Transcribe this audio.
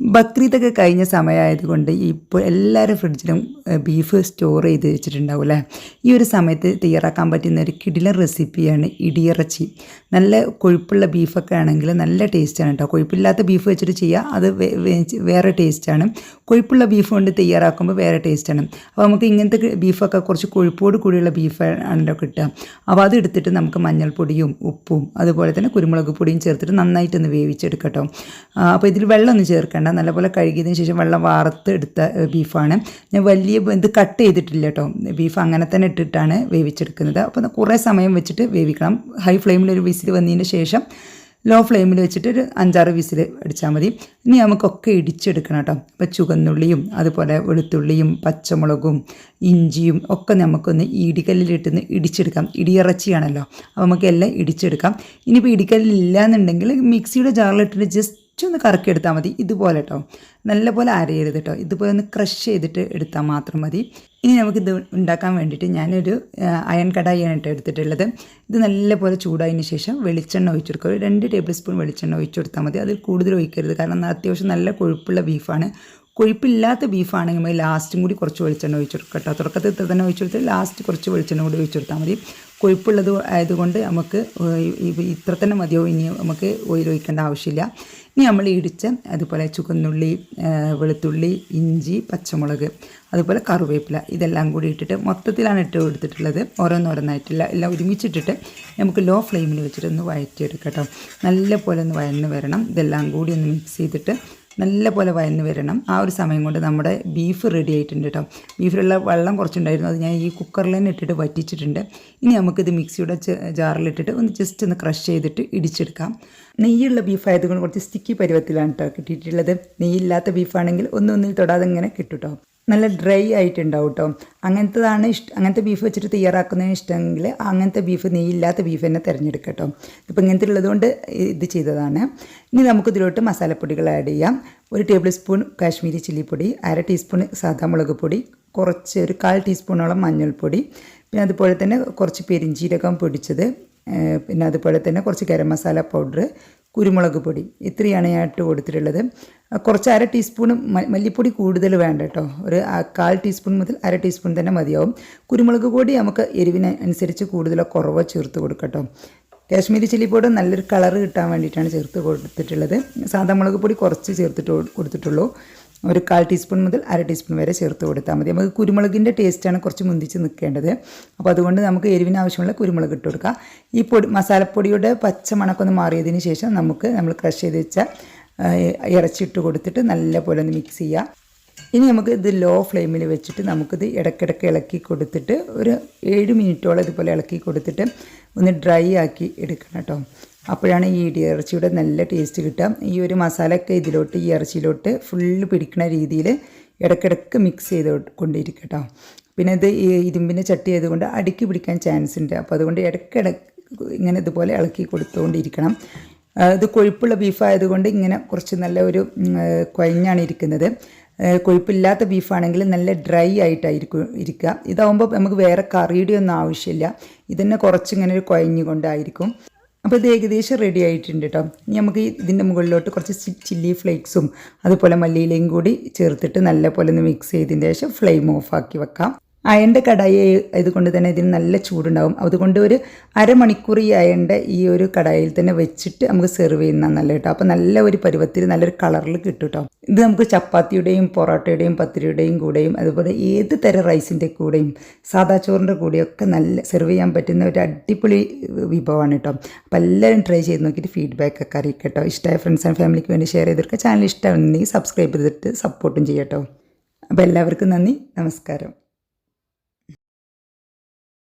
ബക്രീദൊക്കെ കഴിഞ്ഞ സമയമായതുകൊണ്ട് ഇപ്പോൾ എല്ലാവരും ഫ്രിഡ്ജിലും ബീഫ് സ്റ്റോർ ചെയ്ത് വെച്ചിട്ടുണ്ടാവും അല്ലേ? ഈ ഒരു സമയത്ത് തയ്യാറാക്കാൻ പറ്റുന്ന ഒരു കിടിലൻ റെസിപ്പിയാണ് ഇടിയിറച്ചി. നല്ല കൊഴുപ്പുള്ള ബീഫൊക്കെ ആണെങ്കിൽ നല്ല ടേസ്റ്റാണ് കേട്ടോ കൊഴുപ്പില്ലാത്ത ബീഫ് വെച്ചിട്ട് ചെയ്യുക അത് വേറെ ടേസ്റ്റാണ് കൊഴുപ്പുള്ള ബീഫ് കൊണ്ട് തയ്യാറാക്കുമ്പോൾ വേറെ ടേസ്റ്റാണ് അപ്പോൾ നമുക്ക് ഇങ്ങനത്തെ ബീഫൊക്കെ കുറച്ച് കൊഴുപ്പോട് കൂടിയുള്ള ബീഫ് ആണല്ലോ കിട്ടുക. അപ്പോൾ അത് എടുത്തിട്ട് നമുക്ക് മഞ്ഞൾപ്പൊടിയും ഉപ്പും അതുപോലെ തന്നെ കുരുമുളക് പൊടിയും ചേർത്തിട്ട് നന്നായിട്ടൊന്ന് വേവിച്ചെടുക്കട്ടോ അപ്പോൾ ഇതിൽ വെള്ളമൊന്നും ചേർക്കേണ്ട. നല്ലപോലെ കഴുകിയതിന് ശേഷം വെള്ളം വാർത്ത് എടുത്ത ബീഫാണ്. ഞാൻ വലിയ ഇത് കട്ട് ചെയ്തിട്ടില്ല കേട്ടോ. ബീഫ് അങ്ങനെ തന്നെ ഇട്ടിട്ടാണ് വേവിച്ചെടുക്കുന്നത്. അപ്പോൾ കുറേ സമയം വെച്ചിട്ട് വേവിക്കണം. ഹൈ ഫ്ലെയിമിൽ ഒരു വിസിൽ വന്നതിന് ശേഷം ലോ ഫ്ലെയിമിൽ വെച്ചിട്ട് ഒരു അഞ്ചാറ് വിസിൽ അടിച്ചാൽ മതി. ഇനി നമുക്കൊക്കെ ഇടിച്ചെടുക്കണം കേട്ടോ. അപ്പോൾ ചുവന്നുള്ളിയും അതുപോലെ വെളുത്തുള്ളിയും പച്ചമുളകും ഇഞ്ചിയും ഒക്കെ നമുക്കൊന്ന് ഇടിക്കല്ലിലിട്ടൊന്ന് ഇടിച്ചെടുക്കാം. ഇടിയിറച്ചിയാണല്ലോ. അപ്പോൾ നമുക്ക് എല്ലാം ഇടിച്ചെടുക്കാം. ഇനിയിപ്പോൾ ഇടിക്കല്ലില്ല എന്നുണ്ടെങ്കിൽ മിക്സിയുടെ ജാറിലിട്ടിട്ട് ജസ്റ്റ് ഒന്ന് കറക്കിയെടുത്താൽ മതി. ഇതുപോലെ കേട്ടോ നല്ലപോലെ അരയരുത് കേട്ടോ ഇതുപോലെ ഒന്ന് ക്രഷ് ചെയ്തിട്ട് എടുത്താൽ മാത്രം മതി. ഇനി നമുക്കിത് ഉണ്ടാക്കാൻ വേണ്ടിയിട്ട് ഞാനൊരു അയൺ കടായിയാണ് കേട്ടോ എടുത്തിട്ടുള്ളത്. ഇത് നല്ലപോലെ ചൂടായതിന് ശേഷം വെളിച്ചെണ്ണ ഒഴിച്ചു കൊടുക്കുക ഒരു രണ്ട് ടേബിൾ സ്പൂൺ വെളിച്ചെണ്ണ ഒഴിച്ചു കൊടുത്താൽ മതി. അതിൽ കൂടുതൽ ഒഴിക്കരുത്. കാരണം അത്യാവശ്യം നല്ല കൊഴുപ്പുള്ള ബീഫാണ്. കൊഴുപ്പില്ലാത്ത ബീഫാണെങ്കിൽ ലാസ്റ്റും കൂടി കുറച്ച് വെളിച്ചെണ്ണ ഒഴിച്ചു കൊടുക്കുക കേട്ടോ തുടക്കത്തിൽ തന്നെ ഒഴിച്ചു കൊടുത്ത് ലാസ്റ്റ് കുറച്ച് വെളിച്ചെണ്ണ കൂടി ഒഴിച്ചു കൊടുത്താൽ മതി. കൊഴുപ്പുള്ളത് ആയതുകൊണ്ട് നമുക്ക് ഇത്ര തന്നെ മതിയോ ഇനി നമുക്ക് ഓയിൽ ഒഴിക്കേണ്ട ആവശ്യമില്ല. ഇനി നമ്മൾ ഇടിച്ച അതുപോലെ ചുവന്നുള്ളി വെളുത്തുള്ളി ഇഞ്ചി പച്ചമുളക് അതുപോലെ കറിവേപ്പില ഇതെല്ലാം കൂടി ഇട്ടിട്ട് മൊത്തത്തിലാണ് ഇട്ട് എടുത്തിട്ടുള്ളത് ഓരോന്നോരോന്നായിട്ടില്ല എല്ലാം ഒരുമിച്ചിട്ടിട്ട് നമുക്ക് ലോ ഫ്ലെയിമിൽ വെച്ചിട്ട് ഒന്ന് വഴറ്റിയെടുക്കാം കേട്ടോ. നല്ല പോലെ ഒന്ന് വഴന്ന് വരണം. ഇതെല്ലാം കൂടി ഒന്ന് മിക്സ് ചെയ്തിട്ട് നല്ല പോലെ വയന്ന് വരണം. ആ ഒരു സമയം കൊണ്ട് നമ്മുടെ ബീഫ് റെഡി ആയിട്ടുണ്ട് കേട്ടോ ബീഫിലുള്ള വെള്ളം കുറച്ചുണ്ടായിരുന്നു. അത് ഞാൻ ഈ കുക്കറിൽ തന്നെ ഇട്ടിട്ട് വറ്റിച്ചിട്ടുണ്ട്. ഇനി നമുക്കിത് മിക്സിയുടെ ജാറിലിട്ടിട്ട് ഒന്ന് ജസ്റ്റ് ഒന്ന് ക്രഷ് ചെയ്തിട്ട് ഇടിച്ചെടുക്കാം. നെയ്യുള്ള ബീഫ് ആയതുകൊണ്ട് കുറച്ച് സ്റ്റിക്കി പരുവത്തിലാണ് കേട്ടോ കിട്ടിയിട്ടുള്ളത്. നെയ്യില്ലാത്ത ബീഫാണെങ്കിൽ ഒന്നൊന്നിൽ തൊടാതെ ഇങ്ങനെ കിട്ടും കേട്ടോ നല്ല ഡ്രൈ ആയിട്ടുണ്ടാവും കേട്ടോ അങ്ങനത്തതാണ് ഇഷ്ടം അങ്ങനത്തെ ബീഫ് വെച്ചിട്ട് തയ്യാറാക്കുന്നതിന് ഇഷ്ടമെങ്കിൽ അങ്ങനത്തെ ബീഫ് നെയ്യില്ലാത്ത ബീഫ് തന്നെ തിരഞ്ഞെടുക്കുക കേട്ടോ ഇപ്പം ഇങ്ങനത്തെ ഉള്ളതുകൊണ്ട് ഇത് ചെയ്തതാണ്. ഇനി നമുക്ക് ഇതിലോട്ട് മസാലപ്പൊടികൾ ആഡ് ചെയ്യാം. ഒരു ടേബിൾ സ്പൂൺ കാശ്മീരി ചില്ലി പൊടി അര ടീസ്പൂൺ സാധാ മുളക് പൊടി കുറച്ച് ഒരു കാൽ ടീസ്പൂണോളം മഞ്ഞൾപ്പൊടി പിന്നെ അതുപോലെ തന്നെ കുറച്ച് പെരിഞ്ചീരകം പൊടിച്ചത് പിന്നെ അതുപോലെ തന്നെ കുറച്ച് ഗരം മസാല പൗഡർ കുരുമുളക് പൊടി. ഇത്രയാണ് ഞാൻ ഇട്ട് കൊടുത്തിട്ടുള്ളത്. കുറച്ച് അര ടീസ്പൂൺ മല്ലിപ്പൊടി കൂടുതൽ വേണ്ട കേട്ടോ. ഒരു കാൽ ടീസ്പൂൺ മുതൽ അര ടീസ്പൂൺ തന്നെ മതിയാവും. കുരുമുളക് പൊടി നമുക്ക് എരിവിന് അനുസരിച്ച് കൂടുതലോ കുറവോ ചേർത്ത് കൊടുക്കട്ടോ കാശ്മീരി ചില്ലി പൗഡർ നല്ലൊരു കളർ കിട്ടാൻ വേണ്ടിയിട്ടാണ് ചേർത്ത് കൊടുത്തിട്ടുള്ളത്. സാധാ മുളക് പൊടി കുറച്ച് ചേർത്തിട്ട് കൊടുത്തിട്ടുള്ളൂ. ഒരു കാൽ ടീസ്പൂൺ മുതൽ അര ടീസ്പൂൺ വരെ ചേർത്ത് കൊടുത്താൽ മതി. നമുക്ക് കുരുമുളകിന്റെ ടേസ്റ്റാണ് കുറച്ച് മുന്തിച്ച് നിൽക്കേണ്ടത്. അപ്പോൾ അതുകൊണ്ട് നമുക്ക് എരിവിന് ആവശ്യമുള്ള കുരുമുളക് ഇട്ട് കൊടുക്കുക ഈ പൊടി മസാലപ്പൊടിയുടെ പച്ച മണക്കൊന്ന് മാറിയതിന് ശേഷം നമുക്ക് നമ്മൾ ക്രഷ് ചെയ്ത് വെച്ച ഇറച്ചി ഇറച്ചിട്ട് കൊടുത്തിട്ട് നല്ലപോലെ ഒന്ന് മിക്സ് ചെയ്യുക. ഇനി നമുക്ക് ഇത് ലോ ഫ്ലെയിമിൽ വെച്ചിട്ട് നമുക്കിത് ഇടയ്ക്കിടയ്ക്ക് ഇളക്കി കൊടുത്തിട്ട് ഒരു ഏഴ് മിനിറ്റോളം ഇതുപോലെ ഇളക്കി കൊടുത്തിട്ട് ഒന്ന് ഡ്രൈ ആക്കി എടുക്കണം കേട്ടോ. അപ്പോഴാണ് ഈ ഇടി ഇറച്ചിയുടെ നല്ല ടേസ്റ്റ് കിട്ടുക. ഈ ഒരു മസാലയൊക്കെ ഇതിലോട്ട് ഈ ഇറച്ചിയിലോട്ട് ഫുള്ള് പിടിക്കുന്ന രീതിയിൽ ഇടയ്ക്കിടയ്ക്ക് മിക്സ് ചെയ്ത് കൊണ്ടിരിക്കട്ടോ പിന്നെ ഇത് ഇരുമ്പിന്റെ ചട്ടി ആയതുകൊണ്ട് അടുക്കി പിടിക്കാൻ ചാൻസ് ഉണ്ട്. അപ്പോൾ അതുകൊണ്ട് ഇടയ്ക്കിടയ്ക്ക് ഇങ്ങനെ ഇതുപോലെ ഇളക്കി കൊടുത്തുകൊണ്ടിരിക്കണം. ഇത് കൊഴുപ്പുള്ള ബീഫായതുകൊണ്ട് ഇങ്ങനെ കുറച്ച് നല്ല ഒരു കുഴഞ്ഞാണ് ഇരിക്കുന്നത്. കൊഴുപ്പില്ലാത്ത ബീഫാണെങ്കിൽ നല്ല ഡ്രൈ ആയിട്ടായിരിക്കും ഇരിക്കുക. ഇതാവുമ്പോൾ നമുക്ക് വേറെ കറിയുടെ ഒന്നും ആവശ്യമില്ല. ഇതന്നെ കുറച്ചിങ്ങനെ ഒരു കുഴഞ്ഞുകൊണ്ടായിരിക്കും. അപ്പോൾ ഇത് ഏകദേശം റെഡി ആയിട്ടുണ്ട് കേട്ടോ ഇനി നമുക്ക് ഇതിന്റെ മുകളിലോട്ട് കുറച്ച് ചില്ലി ഫ്ലേക്സും അതുപോലെ മല്ലിയിലയും കൂടി ചേർത്തിട്ട് നല്ലപോലെ ഒന്ന് മിക്സ് ചെയ്തതിന് ശേഷം ഫ്ലെയിം ഓഫ് ആക്കി വെക്കാം. അയന്റെ കടായി ആയതുകൊണ്ട് തന്നെ ഇതിന് നല്ല ചൂടുണ്ടാവും. അതുകൊണ്ട് ഒരു അരമണിക്കൂർ ഈ അയന്റെ ഈ ഒരു കടായിൽ തന്നെ വെച്ചിട്ട് നമുക്ക് സെർവ് ചെയ്യുന്ന നല്ല കേട്ടോ. അപ്പോൾ നല്ല ഒരു പരുവത്തിൽ നല്ലൊരു കളറിൽ കിട്ടും കേട്ടോ. ഇത് നമുക്ക് ചപ്പാത്തിയുടെയും പൊറോട്ടയുടെയും പത്തിരിയുടെയും കൂടെയും അതുപോലെ ഏത് തരം റൈസിന്റെ കൂടെയും സാദാ ചോറിന്റെ കൂടെയൊക്കെ നല്ല സെർവ് ചെയ്യാൻ പറ്റുന്ന ഒരു അടിപൊളി വിഭവമാണ് കേട്ടോ. അപ്പോൾ എല്ലാവരും ട്രൈ ചെയ്ത് നോക്കിയിട്ട് ഫീഡ്ബാക്ക് ഒക്കെ കേട്ടോ. ഇഷ്ടമായ ഫ്രണ്ട്സ് ആൻഡ് ഫാമിലിക്ക് വേണ്ടി ഷെയർ ചെയ്തിരിക്കുക. ചാനൽ ഇഷ്ടമുണ്ടെങ്കിൽ സബ്സ്ക്രൈബ് ചെയ്തിട്ട് സപ്പോർട്ടും ചെയ്യട്ടോ അപ്പോൾ എല്ലാവർക്കും നന്ദി. നമസ്കാരം.